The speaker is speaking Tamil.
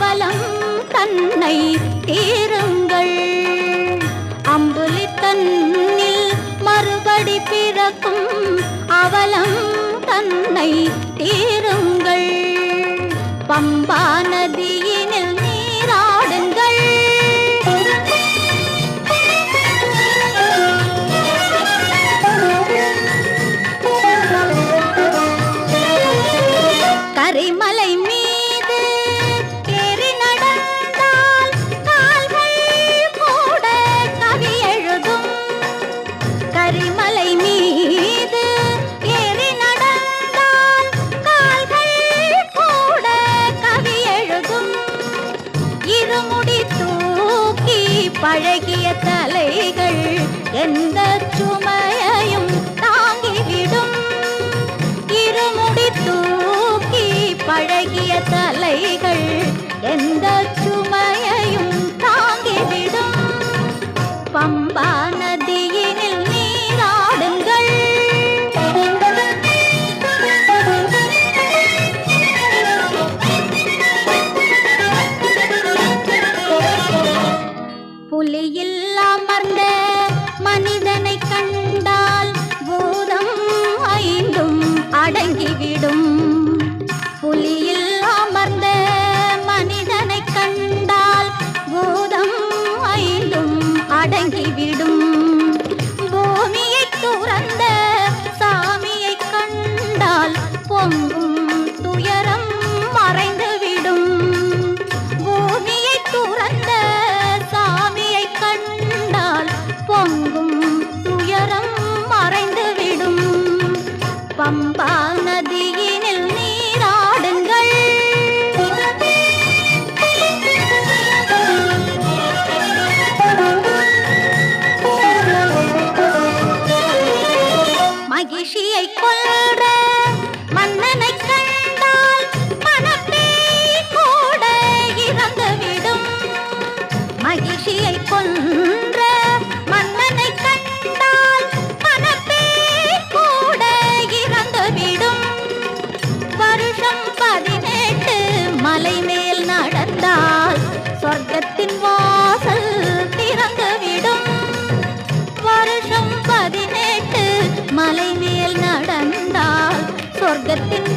அவலம் தன்னை தீருங்கள். அம்புலி தன்னில் மறுபடி பிறக்கும் அவலம் தன்னை தீருங்கள். பம்பா நதியினை அழகிய தலைகள் எந்த சும மனிதனை கண்டால் பூதம் ஐந்தும் அடங்கிவிடும். புலியில் அமர்ந்த மனிதனை கண்டால் பூதம் ஐந்தும் அடங்கிவிடும். அம்பா நதியினில் நீராடுங்கள். மகிழ்ச்சியை கொள்ற உலகத்தின்